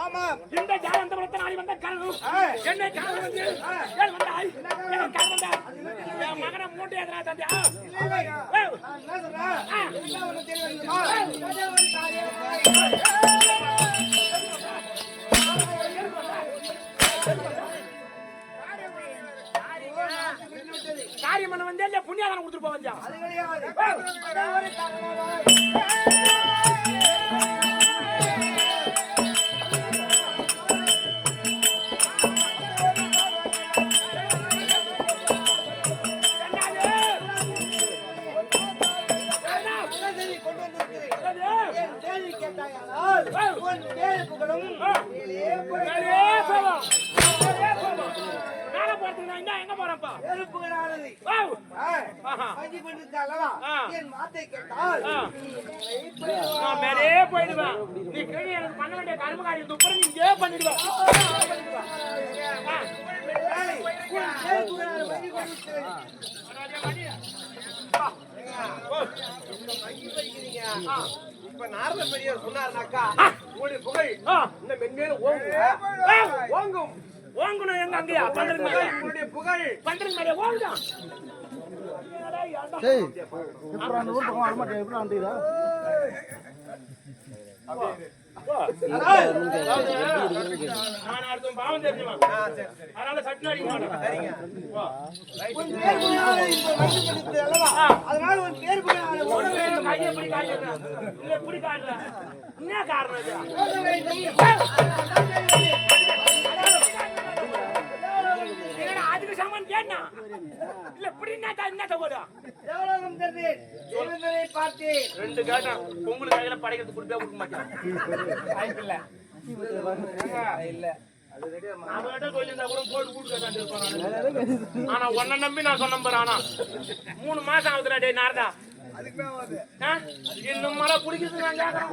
ஆமாம் இந்த ஜாலந்தபுரத்தை நாடி வந்த கரணம் ஆ. என்னை கரணம் வந்து ஏன் வந்தாய்? ஏன் கரணம் வந்தாய் என் மகனை மூட்டை எதனா இல்லை. ஏய், நான் என்ன சொல்றேன்? என்ன ஒண்ணு தெரியலைம்மா? வந்திருக்கிறேன். கேட்டாயானால், உன் பேரு புகழும் மேலே போவோம். எங்க போறேன்ப்பா பேரு புகழானது. ஓ, என் வார்த்தை கேட்டால் நீ நான் மேலே போயிடுவேன் நீ கீழே எனக்கு பண்ண வேண்டிய கரும காரியம் துப்புறம் நீ இங்கே பண்ணிடுவேன் இப்ப நாரத பெரியவர் சொன்னாருனாக்கா உங்களுடைய புகழ் இந்த மென்மேலும் ஓங்குங்க ஓங்கும் ஓங்கணும் எங்க அங்கேயா பண்றது மேலே உங்களுடைய புகழ் பண்றது மேலே ஓங்குதான் நான் அடுத்த பாவம் அதனால சட்டு அடிக்க மாட்டேன் என்ன காரணம் அதுக்கு சமன் கேட்டா இல்ல இப்படி என்ன என்ன ரெண்டு கேட்டான் பொங்கல் கையில படைக்கிறது கொடுத்தே கொடுக்க மாட்டேன் வாய்ப்பில்ல. இல்ல கூட்டு இருப்பான் ஆனா உன்னை நம்பி நான் சொன்ன பாரு ஆனா. மூணு மாசம் ஆகுதுடா டேய் நாரதா? இன்னும் மழை பிடிக்குது நான் கேட்கறேன்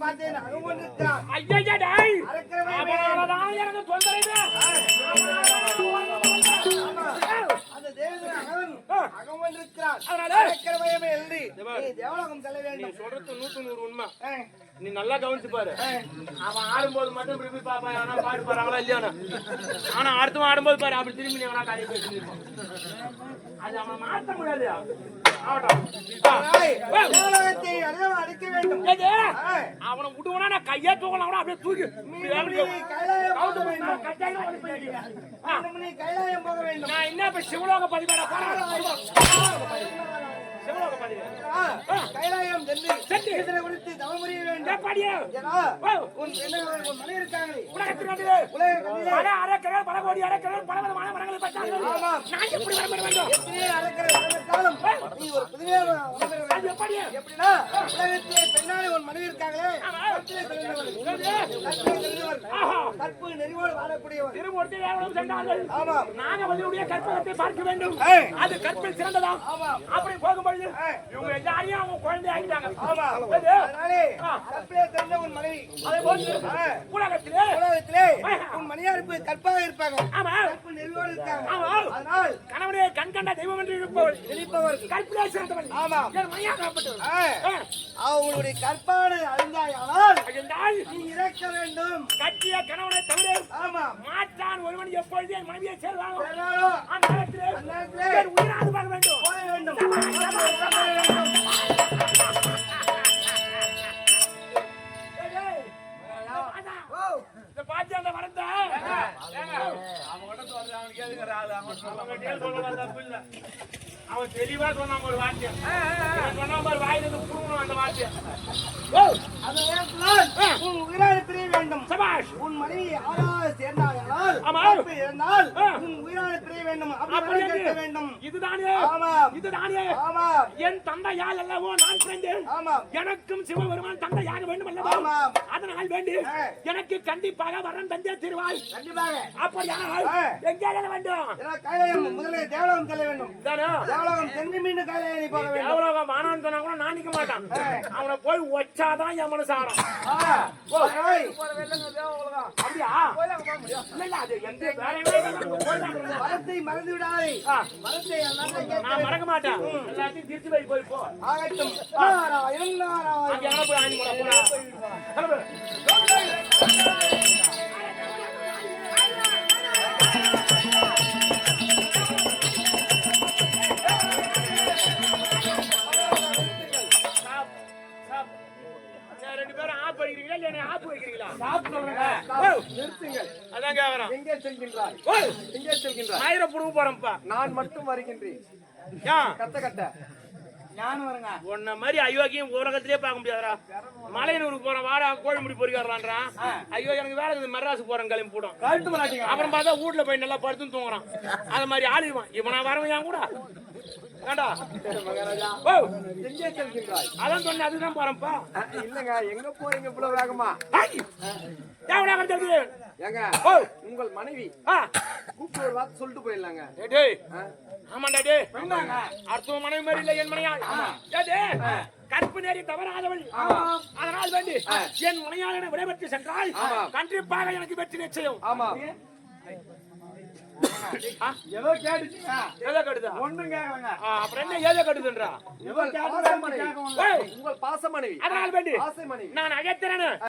பார்த்தேன். கொண்டிருக்கிறான். ஐயா டேய். அரக்கரவை அவனாலதான் எனக்கு தொந்தரவு. அகவன் அகம் கொண்டிருக்கிறான். அதனால? அரக்கரவையமே எழுதி நீ தேவலோகம் செல்ல நீ வேண்டும். சொல்றது நூத்து நூறு உண்மை நீ நல்லா கவனிச்சு பாரு. அவன் ஆடும்போது மட்டும் போய் பாப்பா ஆனா பாடு போறாங்களா இல்லையா ஆனா அடுத்தவன் ஆடும்போது பாரு அப்படி திரும்பி நீ அவனா காரிய பேசிருப்பான் அது அவன் மாத்த முடியாது அவனை விடுவனா நான் கையே தூக்கலாம் கூட அப்படியே தூக்கி. நான் என்ன இப்ப சிவலோக பதிவேடா சிவலோக கைலாயம் சென்று குறித்து தவம் புரிய வேண்டும். ஓ. உன் மனைவி இருக்காங்களே. உலகத்தில் வந்து உலக கண்ணிலே பல கோடி அறக்கடல் பல விதமான மரங்களை ஆமாம். நான் எப்படி வர வேண்டும் அறக்கிற காலம் நீ ஒரு புதுமையாக வர வேண்டும். அது எப்படி எப்படின்னா உலகத்திலே பெண்ணான மனைவி இருக்காங்களே. ஆஹா. கற்பு நெறிவோடு வாழக்கூடியவள். திருமூர்த்தி தேவனும் சென்றார்கள். ஆமாம் நாகவல்லியுடைய கற்பகத்தை பார்க்க வேண்டும். ஏய். அது கற்பில் சிறந்ததா ஆமாம். அப்படி போகும்பொழுது ஏய். இவங்க எல்லாரையும் அவங்க குழந்தை ஆகிட்டாங்க. கற்பிலே பிறந்த உன் மனைவி. அதே போன்று ஏய். உலகத்திலே. உலகத்திலே உன் மணியாருக்கு கற்பாக இருப்பாங்க. கற்பு நெறிவோடு இருக்காங்க. அதனால் கணவனே கண் கண்ட தெய்வம் என்று இருப்பவள் நினைப்பவர்கள் கற்பிலே சிறந்தவள் ஆமாம். என் மையாகப்பட்டவள் ஆ. அவங்களுடைய கற்பாடு அழிந்தாயானால் என்றால் நீ இறக்க வேண்டும். கட்டிய கணவனை தவிர ஆமாம். மாற்றான் ஒருவன் எப்பொழுது என் மனைவியை சேர்வானோ அந்த நேரத்திலே உயிராது பார்க்க வேண்டும். வேண்டும். அவன் தெளிவா சொன்னான் ஒரு வார்த்தை புடுங்கணும் அந்த உன் உயிராடு பிரிய வேண்டும் சபாஷ் உன் மனைவி யாராவது சேர்ந்தாயானால் ஆமா. இருந்தால் உன் உயிராடு பிரிய வேண்டும் அப்படி கேட்க வேண்டும் இதுதானே ஆமா இதுதானே ஆமா என் தந்தையால் அல்லவோ நான் பிறந்தேன் ஆமா எனக்கும் சிவபெருமான் தந்தையாக வேண்டும் அல்லவா அதனால் வேண்டி. எனக்கு கண்டிப்பாக வரம் தந்தே திருவாய். கண்டிப்பாக. அப்படியானால். எங்கே வேண்டும்? ஏன்னா கைலாயம் முதலில் தேவலோகம் செல்ல வேண்டும். இதானே? தேவலோகம் சென்று மீண்டும் கைலாயம் போக வேண்டும். தேவலோகம் வானான்னு சொன்னா கூட நான் நிக்க மாட்டான். அவனை போய் வச்சாதான் என் அப்படியா? இல்ல அது எந்த மறந்து விடாதே. எல்லாம் நான் மறக்க மாட்டேன். எல்லாத்தையும் திருச்சி போய் போய் போ. ஆகட்டும். நாராயணன் நாராயணன் அங்க எங்க போய் ஆணி போடா போடா நான் மட்டும் வருகின்றேன். கத்த கட்ட ஞானம் வருங்க உன்ன மாதிரி அயோக்கியம் உலகத்திலே பார்க்க முடியாதுடா. மலையனூருக்கு போறேன் வாடா கோழிமுடி பொறிக்கிறான்றான் ஐயோ எனக்கு வேலை இருக்குது மெட்ராஸுக்கு போறேன் கிளம்பி போடும் அப்புறம் பார்த்தா வீட்டுல போய் நல்லா படுத்து தூங்குறான். அது மாதிரி ஆளிடுவான். இவனா வரவன் ஏன் கூட. ஏண்டா? ஓ. அதான் சொன்னேன் அதுதான் போறேன்ப்பா. இல்லங்க எங்க போறீங்க இவ்வளவு வேகமா? ஏங்க ஓ. உங்கள் மனைவி கூப்பிட்டு ஒரு வார்த்தை சொல்லிட்டு போயிடலாங்க. டேய், டேய். ஆமாண்டா டே அடுத்த மனைவி மாதிரி இல்ல என் மனையா டேய், கற்பு நேரி தவறாதவள். அதனால் வேண்டி என் மனையாளனை விடைபெற்று சென்றால். கண்டிப்பாக எனக்கு வெற்றி நிச்சயம். ஆமா. ஏதோ கேட்டுச்சுங்க ஏதோ ஒண்ணும் கேட்கலங்க. அப்புறம் என்ன ஏதோ பாச மனைவி ஓய், உங்கள் பாச மனைவி அதனால் வேண்டி நான் அகத்திறன.